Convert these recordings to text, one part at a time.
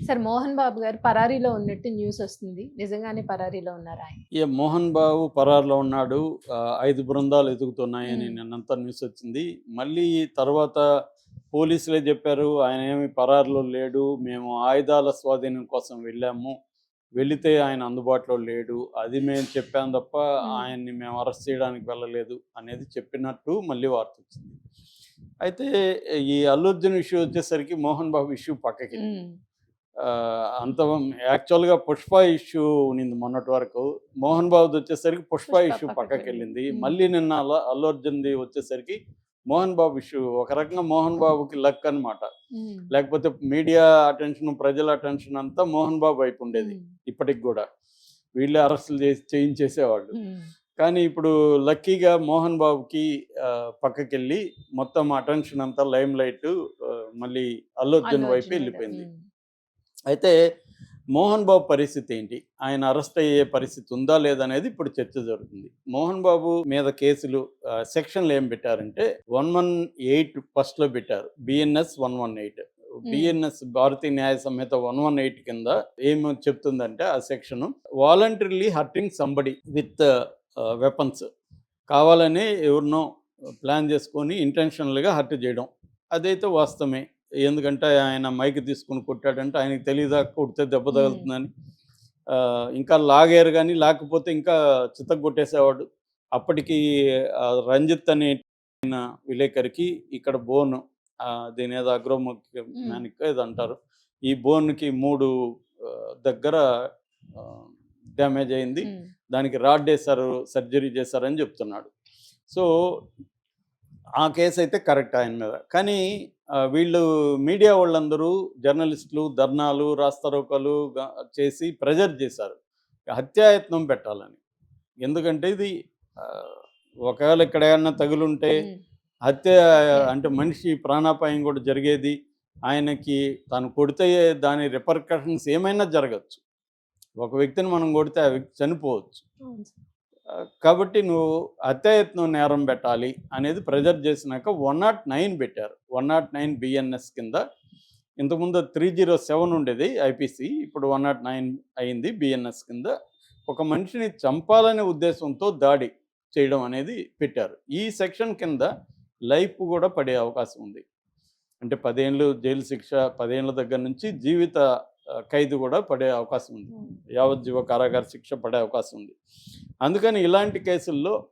Sir Mohan Babu గారు పరారీలో ఉన్నట్టు న్యూస్ వస్తుంది. నిజంగానే పరారీలో ఉన్నారు ఏ మోహన్ బాబు పరారులో ఉన్నాడు. ఐదు బృందాలు ఎదుగుతున్నాయని. నిన్నంతా న్యూస్ వచ్చింది. మళ్ళీ తర్వాత పోలీసులే చెప్పారు ఆయన ఏమి పరారులో లేడు. మేము ఆయుధాల స్వాధీనం కోసం వెళ్ళాము. వెళితే ఆయన అందుబాటులో లేడు. అది మేము చెప్పాం తప్ప. ఆయన్ని మేము అరెస్ట్ చేయడానికి వెళ్ళలేదు అనేది చెప్పినట్టు మళ్ళీ వార్త వచ్చింది. అయితే ఈ అల్లు అర్జున్ ఇష్యూ వచ్చేసరికి మోహన్ బాబు ఇష్యూ పక్కకి అంత యాక్చువల్గా పుష్ప ఇష్యూ ఉన్నింది మొన్నటి వరకు. మోహన్ బాబుది వచ్చేసరికి పుష్ప ఇష్యూ పక్కకి వెళ్ళింది. మళ్ళీ నిన్న అల్ల అల్లు అర్జున్ది వచ్చేసరికి మోహన్ బాబు ఇష్యూ. ఒక రకంగా మోహన్ బాబుకి లక్ అన్నమాట. ఉమ్, లేకపోతే మీడియా అటెన్షన్ ప్రజల అటెన్షన్ అంతా మోహన్ బాబు వైపు ఉండేది ఇప్పటికి కూడా. వీళ్ళే అరెస్టులు చేసి చేయించేసేవాళ్ళు. కానీ ఇప్పుడు లక్కీగా మోహన్ బాబుకి పక్కకెళ్ళి మొత్తం అటెన్షన్ అంతా లైమ్ లైట్ మళ్ళీ అల్లు అర్జున్ వైపు వెళ్ళిపోయింది. అయితే మోహన్ బాబు పరిస్థితి ఏంటి? ఆయన అరెస్ట్ అయ్యే పరిస్థితి ఉందా లేదనేది ఇప్పుడు చర్చ జరుగుతుంది. మోహన్ బాబు మీద కేసులు సెక్షన్లు ఏం పెట్టారంటే వన్ వన్ ఎయిట్ ఫస్ట్లో పెట్టారు. BNS one one eight. BNS Bharatiya Nyaya Sanhita one one eight కింద ఏం చెప్తుందంటే ఆ section voluntarily hurting somebody with weapons. కావాలని ఎవరినో ప్లాన్ చేసుకొని ఇంటెన్షనల్గా హర్ట్ చేయడం. అదైతే వాస్తవమే. ఎందుకంటే ఆయన మైక్ తీసుకుని కొట్టాడంటే ఆయనకి తెలియదా కొడితే దెబ్బ. తగులుతుందని. ఇంకా లాగారు కానీ లేకపోతే ఇంకా చిత్త కొట్టేసేవాడు. అప్పటికి రంజిత్ అనే విలేకరికి ఇక్కడ బోన్ దీని ఏదో అగ్రోమానిక్ ఏదో అంటారు. ఈ బోన్కి మూడు దగ్గర డ్యామేజ్ అయింది. దానికి రాడ్ వేశారు సర్జరీ చేశారని చెప్తున్నాడు. సో ఆ కేసు అయితే కరెక్ట్ ఆయన మీద. కానీ వీళ్ళు మీడియా వాళ్ళందరూ జర్నలిస్టులు ధర్నాలు రాస్తారోకలు చేసి ప్రెజర్ చేశారు. హత్యాయత్నం పెట్టాలని. ఎందుకంటే ఇది ఒకవేళ ఇక్కడ ఏమన్నా తగులుంటే హత్య అంటే మనిషి ప్రాణాపాయం కూడా జరిగేది. ఆయనకి తను కొడితే దాని రిపర్కషన్స్ ఏమైనా జరగచ్చు. ఒక వ్యక్తిని మనం కొడితే ఆ వ్యక్తి చనిపోవచ్చు. కాబట్టి నువ్వు హత్యాయత్నం నేరం పెట్టాలి అనేది ప్రెజర్ చేసినాక వన్ నాట్ నైన్ పెట్టారు. వన్ నాట్ నైన్ బిఎన్ఎస్ కింద. ఇంతకుముందు త్రీ జీరో సెవెన్ ఉండేది ఐపీసీ. ఇప్పుడు వన్ నాట్ నైన్ అయింది బిఎన్ఎస్ కింద. ఒక మనిషిని చంపాలనే ఉద్దేశంతో దాడి చేయడం అనేది పెట్టారు. ఈ సెక్షన్ కింద లైఫ్ కూడా పడే అవకాశం ఉంది. అంటే పదేళ్ళు జైలు శిక్ష పదేళ్ళ దగ్గర నుంచి జీవిత ఖైదు కూడా పడే అవకాశం ఉంది. యావజ్జీవ కారాగార శిక్ష పడే అవకాశం ఉంది. అందుకని ఇలాంటి కేసుల్లో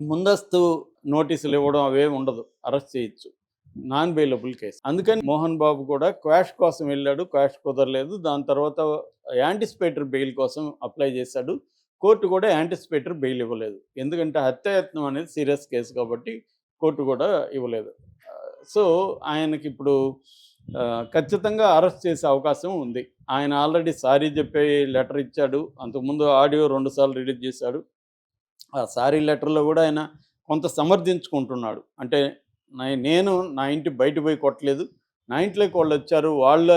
ముందస్తు నోటీసులు ఇవ్వడం అవే ఉండదు. అరెస్ట్ చేయొచ్చు. Non bailable case. అందుకని మోహన్ బాబు కూడా క్వాష్ కోసం వెళ్ళాడు క్వాష్ కుదరలేదు. దాని తర్వాత యాంటిసిపేటర్ బెయిల్ కోసం అప్లై చేశాడు. కోర్టు కూడా యాంటిసిపేటర్ బెయిల్ ఇవ్వలేదు. ఎందుకంటే హత్యాయత్నం అనేది సీరియస్ కేసు కాబట్టి కోర్టు కూడా ఇవ్వలేదు. సో ఆయనకి ఇప్పుడు ఖచ్చితంగా అరెస్ట్ చేసే అవకాశం ఉంది. ఆయన ఆల్రెడీ సారీ చెప్పే లెటర్ ఇచ్చాడు. అంతకుముందు ఆడియో రెండుసార్లు రిలీజ్ చేశాడు. ఆ సారీ లెటర్లో కూడా ఆయన కొంత సమర్థించుకుంటున్నాడు. అంటే నేను నా ఇంటి బయట పోయి కొట్టలేదు. నా ఇంట్లోకి వాళ్ళు వచ్చారు. వాళ్ళ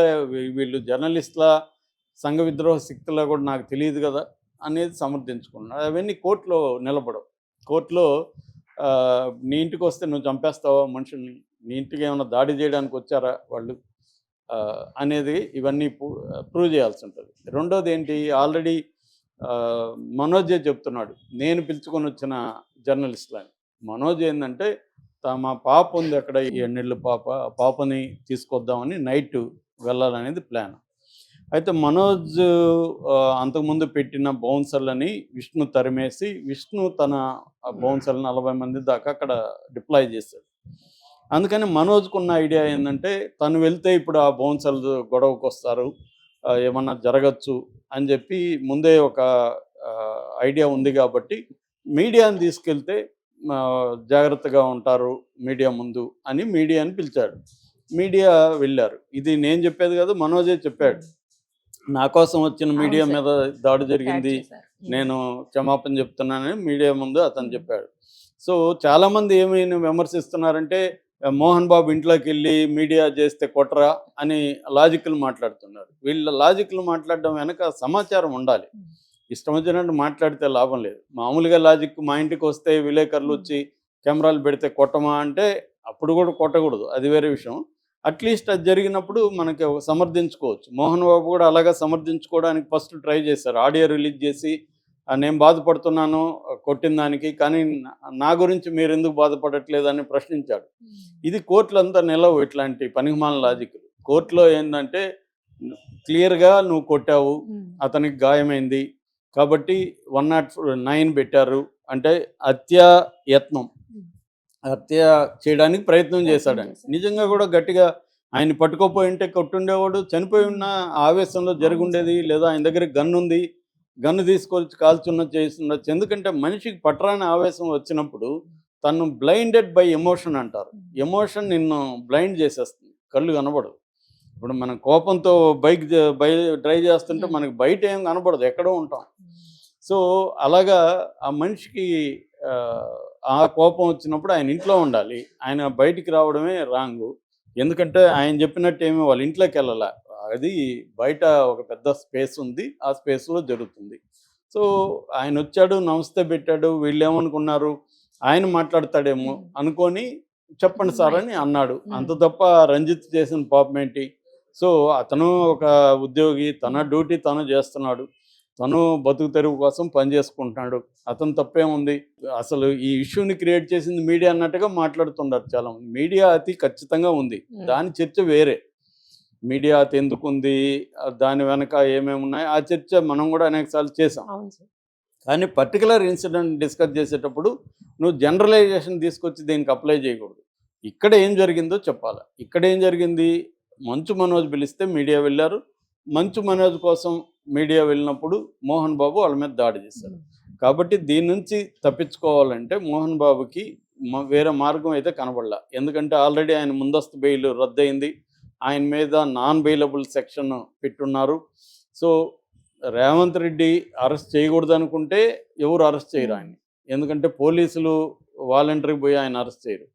వీళ్ళు జర్నలిస్టుల సంఘ విద్రోహ శక్తిలో కూడా నాకు తెలియదు కదా అనేది సమర్థించుకున్నాడు అవన్నీ కోర్టులో నిలబడవు. కోర్టులో నీ ఇంటికి వస్తే నువ్వు చంపేస్తావా మనుషుల్ని? నీ ఇంటికి ఏమైనా దాడి చేయడానికి వచ్చారా వాళ్ళు? అనేది ఇవన్నీ ప్రూవ్ చేయాల్సి ఉంటుంది. రెండోది ఏంటి? ఆల్రెడీ మనోజే చెప్తున్నాడు నేను పిలుచుకొని వచ్చిన జర్నలిస్టులు అని మనోజ్ ఏంటంటే తా- మా పాప ఉంది అక్కడ ఈ ఎన్నెళ్ళు పాప పాపని తీసుకొద్దామని నైట్ వెళ్ళాలనేది ప్లాన్. అయితే మనోజ్ అంతకుముందు పెట్టిన బౌన్సర్లని విష్ణు తరిమేసి విష్ణు తన బౌన్సర్లు నలభై మంది దాకా అక్కడ డిప్లాయ్ చేశాడు. అందుకని మనోజ్కున్న ఐడియా ఏంటంటే తను వెళ్తే ఇప్పుడు ఆ బౌన్సర్లు గొడవకు వస్తారు ఏమన్నా జరగచ్చు అని చెప్పి ముందే ఒక ఐడియా ఉంది కాబట్టి మీడియాని తీసుకెళ్తే జాగ్రత్తగా ఉంటారు మీడియా ముందు అని మీడియాని పిలిచాడు మీడియా వెళ్ళారు. ఇది నేను చెప్పేది కాదు మనోజే చెప్పాడు. నా కోసం వచ్చిన మీడియా. మీద దాడి జరిగింది నేను క్షమాపణ చెప్తున్నానని మీడియా ముందు అతను చెప్పాడు. సో చాలామంది ఏమి విమర్శిస్తున్నారంటే "ఆ, మోహన్ బాబు ఇంట్లోకి వెళ్ళి మీడియా చేస్తే కొట్టరా అని లాజిక్లు మాట్లాడుతున్నారు. వీళ్ళ లాజిక్లు మాట్లాడడం వెనక సమాచారం ఉండాలి. ఇష్టం వచ్చినట్టు మాట్లాడితే లాభం లేదు. మామూలుగా లాజిక్ మా ఇంటికి వస్తే విలేకరులు వచ్చి కెమెరాలు పెడితే కొట్టమా అంటే అప్పుడు కూడా కొట్టకూడదు. అది వేరే విషయం. అట్లీస్ట్ అది జరిగినప్పుడు మనకి సమర్థించుకోవచ్చు. మోహన్ బాబు కూడా అలాగా సమర్థించుకోవడానికి ఫస్ట్ ట్రై చేశారు. ఆడియో రిలీజ్ చేసి "ఆ, నేను బాధపడుతున్నాను కొట్టిన దానికి కానీ నా- గురించి మీరు ఎందుకు బాధపడట్లేదు అని ప్రశ్నించాడు. ఇది కోర్టులంతా నిలవు ఇట్లాంటి పనికిమాల లాజిక్. కోర్టులో ఏంటంటే క్లియర్గా నువ్వు కొట్టావు అతనికి గాయమైంది కాబట్టి వన్ నాట్ నైన్ పెట్టారు అంటే హత్య యత్నం. హత్య చేయడానికి ప్రయత్నం చేశాడని చేశాడు. నిజంగా కూడా గట్టిగా ఆయన పట్టుకోపోయి ఉంటే కొట్టుండేవాడు చనిపోయి ఉన్న ఆవేశంలో జరుగుండేది లేదా ఆయన దగ్గర గన్ ఉంది గన్ను తీసుకొచ్చి కాల్చున్న చేస్తుండొచ్చు. ఎందుకంటే మనిషికి పట్టరాని ఆవేశం వచ్చినప్పుడు తను బ్లైండెడ్ బై ఎమోషన్ అంటారు. ఎమోషన్ నిన్ను బ్లైండ్ చేసేస్తుంది. కళ్ళు కనబడదు ఇప్పుడు మనం కోపంతో బైక్ బై డ్రైవ్ చేస్తుంటే. మనకి బయట ఏం కనబడదు. ఎక్కడో ఉంటాం. సో అలాగా ఆ మనిషికి ఆ, ఆ కోపం వచ్చినప్పుడు ఆయన ఇంట్లో ఉండాలి. ఆయన బయటికి రావడమే రాంగ్. ఎందుకంటే ఆయన చెప్పినట్టు ఏమీ వాళ్ళ ఇంట్లోకి వెళ్ళాల. అది బయట ఒక పెద్ద స్పేస్ ఉంది. ఆ స్పేస్లో జరుగుతుంది. సో ఆయన వచ్చాడు నమస్తే పెట్టాడు వీళ్ళు ఏమనుకున్నారు ఆయన మాట్లాడతాడేమో. అనుకొని చెప్పండి సార్ అని అన్నాడు. అంత తప్ప రంజిత్ చేసిన పాపం ఏంటి? సో అతను ఒక ఉద్యోగి తన డ్యూటీ తను చేస్తున్నాడు. తను బతుకు తెరువు కోసం పనిచేసుకుంటున్నాడు అతను తప్పేముంది? అసలు ఈ ఇష్యూని క్రియేట్ చేసింది మీడియా అన్నట్టుగా మాట్లాడుతున్నారు చాలా మీడియా అతి ఖచ్చితంగా ఉంది. దాని చర్చ వేరే. మీడియా ఆ దాని వెనక ఏమేమి ఉన్నాయి ఆ చర్చ మనం కూడా అనేకసార్లు చేసాం కానీ పర్టికులర్ ఇన్సిడెంట్ డిస్కస్ చేసేటప్పుడు నువ్వు జనరలైజేషన్ తీసుకొచ్చి దీనికి అప్లై చేయకూడదు. ఇక్కడ ఏం జరిగిందో చెప్పాలి. ఇక్కడ ఏం జరిగింది? మంచు మనోజ్ పిలిస్తే మీడియా వెళ్ళారు. మంచు మనోజ్ కోసం మీడియా వెళ్ళినప్పుడు మోహన్ బాబు వాళ్ళ మీద దాడి చేశారు. కాబట్టి దీని నుంచి తప్పించుకోవాలంటే మోహన్ బాబుకి వేరే మార్గం అయితే కనబడలా. ఎందుకంటే ఆల్రెడీ ఆయన ముందస్తు బెయిల్ రద్దయింది. ఆయన మీద నాన్ బెయిలబుల్ సెక్షన్ పెట్టున్నారు. సో రేవంత్ రెడ్డి అరెస్ట్ చేయకూడదు అనుకుంటే ఎవరు అరెస్ట్ చేయరు ఆయన ఎందుకంటే పోలీసులు వాలంటరీ పోయి ఆయన అరెస్ట్ చేయరు.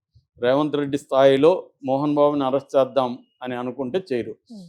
రేవంత్ రెడ్డి స్థాయిలో మోహన్ బాబుని అరెస్ట్ చేద్దాం అని అనుకుంటే చేయరు.